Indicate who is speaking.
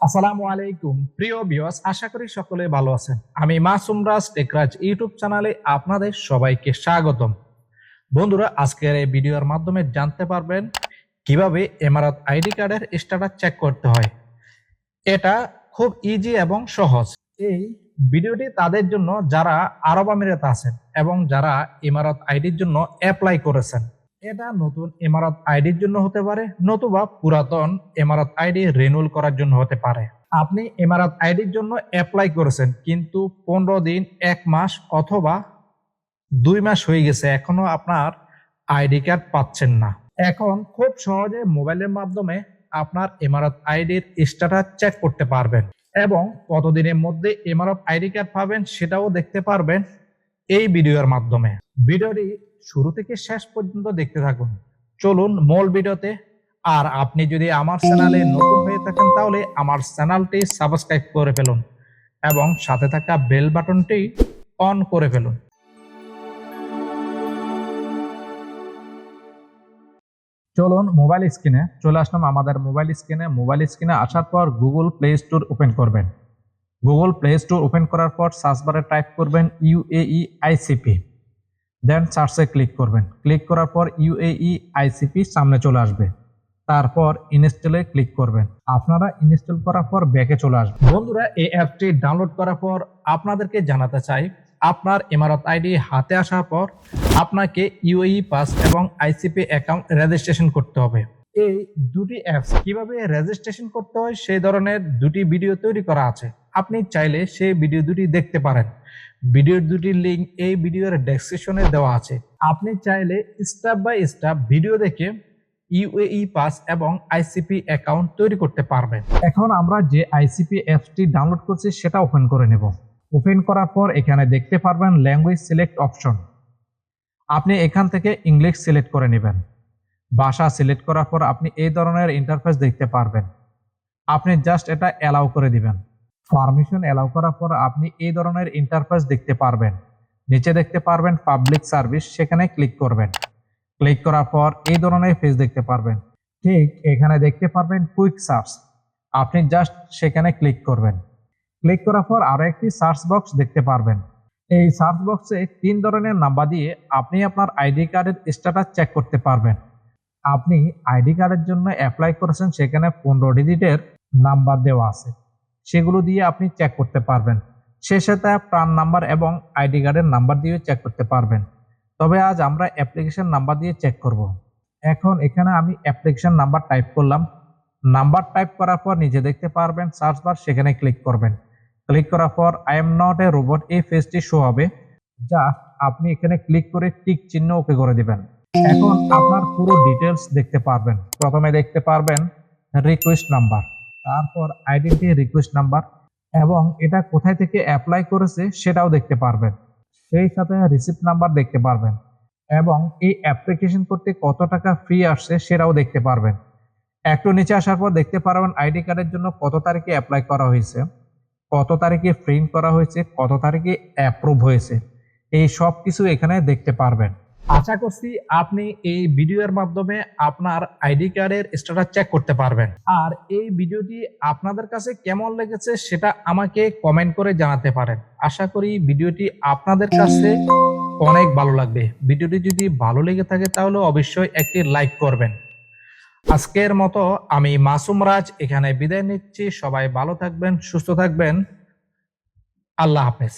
Speaker 1: আসসালামু আলাইকুম। প্রিয় ভিউয়ার্স, আশা করি সকলে ভালো আছেন। আমি মাসুম রাজ, টেকরাজ ইউটিউব চ্যানেলে আপনাদের সবাইকে স্বাগতম। বন্ধুরা, আজকের এই ভিডিওর মাধ্যমে জানতে পারবেন কীভাবে এমারত আইডি কার্ডের স্ট্যাটাস চেক করতে হয়। এটা খুব ইজি এবং সহজ। এই ভিডিওটি তাদের জন্য যারা আরব আমিরাতে আছেন এবং যারা ইমারত আইডির জন্য অ্যাপ্লাই করেছেন এটা নতুন ইমারত আইডির জন্য হতে পারে, নতুবা পুরাতন ইমারত আইডি রিনুল করার জন্য হতে পারে। আপনি ইমারত আইডির জন্য অ্যাপ্লাই করেছেন, কিন্তু পনেরো দিন, এক মাস অথবা দুই মাস হয়ে গেছে, এখনও আপনার আইডি কার্ড পাচ্ছেন না। এখন খুব সহজে মোবাইলের মাধ্যমে আপনার ইমারত আইডির স্ট্যাটাস চেক করতে পারবেন এবং কতদিনের মধ্যে ইমারত আইডি কার্ড পাবেন সেটাও দেখতে পারবেন এই ভিডিওর মাধ্যমে। ভিডিওটি শুরু থেকে শেষ পর্যন্ত দেখতে থাকুন। চলুন মূল ভিডিওতে। আর আপনি যদি আমার চ্যানেলে নতুন হয়ে থাকেন, তাহলে আমার চ্যানেলটি সাবস্ক্রাইব করে ফেলুন এবং সাথে থাকা বেল বাটনটি অন করে ফেলুন। চলুন মোবাইল স্ক্রিনে চলে আসলাম আমাদের মোবাইল স্ক্রিনে। মোবাইল স্ক্রিনে আসার পর গুগল প্লে স্টোর ওপেন করবেন। গুগল প্লে স্টোর ওপেন করার পর সার্চ বারে টাইপ করবেন ইউএই আইসিপি দেন সার্চে ক্লিক করবেন। ক্লিক করার পর ইউএই আইসিপি সামনে চলে আসবে। তারপর ইনস্টলে ক্লিক করবেন। আপনারা ইনস্টল করার পর ব্যাকে চলে আসবে বন্ধুরা, এই অ্যাপটি ডাউনলোড করার পর আপনাদেরকে জানাতে চাই, আপনার ইমারত আইডি হাতে আসার পর আপনাকে ইউএই পাস এবং আইসিপি অ্যাকাউন্ট রেজিস্ট্রেশন করতে হবে। এই দুটি অ্যাপস কীভাবে রেজিস্ট্রেশন করতে হয়, সেই ধরনের দুটি ভিডিও তৈরি করা আছে। আপনি চাইলে সেই ভিডিও দুটি দেখতে পারেন। ভিডিও দুটির লিঙ্ক এই ভিডিওর ডেসক্রিপশনে দেওয়া আছে। আপনি চাইলে স্টেপ বাই স্টেপ ভিডিও দেখে ইউএই পাস এবং আইসিপি অ্যাকাউন্ট তৈরি করতে পারবেন। এখন আমরা যে আইসিপি অ্যাপসটি ডাউনলোড করছি সেটা ওপেন করে নেব। ওপেন করার পর এখানে দেখতে পারবেন ল্যাঙ্গুয়েজ সিলেক্ট অপশন আপনি এখান থেকে ইংলিশ সিলেক্ট করে নেবেন। ভাষা সিলেক্ট করার পর আপনি এই ধরনের ইন্টারফেস দেখতে পারবেন। আপনি জাস্ট এটা অ্যালাউ করে দিবেন। পারমিশন অ্যালাউ করার পর আপনি এই ধরনের ইন্টারফেস দেখতে পারবেন। নিচে দেখতে পারবেন পাবলিক সার্ভিস সেখানে ক্লিক করবেন। ক্লিক করার পর এই ধরনের পেজ দেখতে পারবেন। ঠিক এখানে দেখতে পারবেন কুইক সার্চ আপনি জাস্ট সেখানে ক্লিক করবেন। ক্লিক করার পর আরও একটি সার্চ বক্স দেখতে পারবেন। এই সার্চ বক্সে তিন ধরনের নাম্বার দিয়ে আপনি আপনার আইডি কার্ডের স্ট্যাটাস চেক করতে পারবেন। আপনি আইডি কার্ডের জন্য অ্যাপ্লাই করেছেন, সেখানে পনেরো ডিজিটের নাম্বার দেওয়া আছে। সেগুলো দিয়ে আপনি চেক করতে পারবেন। সে সাথে প্রাণ নাম্বার এবং আইডি কার্ডের নাম্বার দিয়ে চেক করতে পারবেন। তবে আজ আমরা অ্যাপ্লিকেশন নাম্বার দিয়ে চেক করব। এখন এখানে আমি অ্যাপ্লিকেশন নাম্বার টাইপ করলাম। নাম্বার টাইপ করার পর নিজে দেখতে পারবেন সার্চ বার সেখানে ক্লিক করবেন। ক্লিক করার পর I am not a robot এই ফেজটি শো হবে। যা আপনি এখানে ক্লিক করে টিক চিহ্ন ওকে করে দিবেন। এখন আপনার পুরো ডিটেলস দেখতে পারবেন। প্রথমে দেখতে পারবেন রিকোয়েস্ট নাম্বার তারপর আইডেন্টি রিকোয়েস্ট নাম্বার এবং এটা কোথায় থেকে অ্যাপ্লাই করেছে সেটাও দেখতে পারবেন। সেই সাথে রিসিপ্ট নাম্বার দেখতে পারবেন এবং এই অ্যাপ্লিকেশন করতে কত টাকা ফ্রি আসছে সেটাও দেখতে পারবেন। একটু নিচে আসার পর দেখতে পারবেন আইডি কার্ডের জন্য কত তারিখে অ্যাপ্লাই করা হয়েছে, কত তারিখে প্রিন্ট করা হয়েছে, কত তারিখে অ্যাপ্রুভ হয়েছে। এই সব কিছু এখানে দেখতে পারবেন। আশা করছি আপনি এই ভিডিওর মাধ্যমে আপনার আইডি কার্ডের স্ট্যাটাস চেক করতে পারবেন। আর এই ভিডিওটি আপনাদের কাছে কেমন লেগেছে সেটা আমাকে কমেন্ট করে জানাতে পারেন। আশা করি ভিডিওটি আপনাদের কাছে অনেক ভালো লাগবে। ভিডিওটি যদি ভালো লেগে থাকে তাহলে অবশ্যই একটি লাইক করবেন। আজকের মতো আমি মাসুম রাজ এখানে বিদায় নিচ্ছি। সবাই ভালো থাকবেন, সুস্থ থাকবেন। আল্লাহ হাফেজ।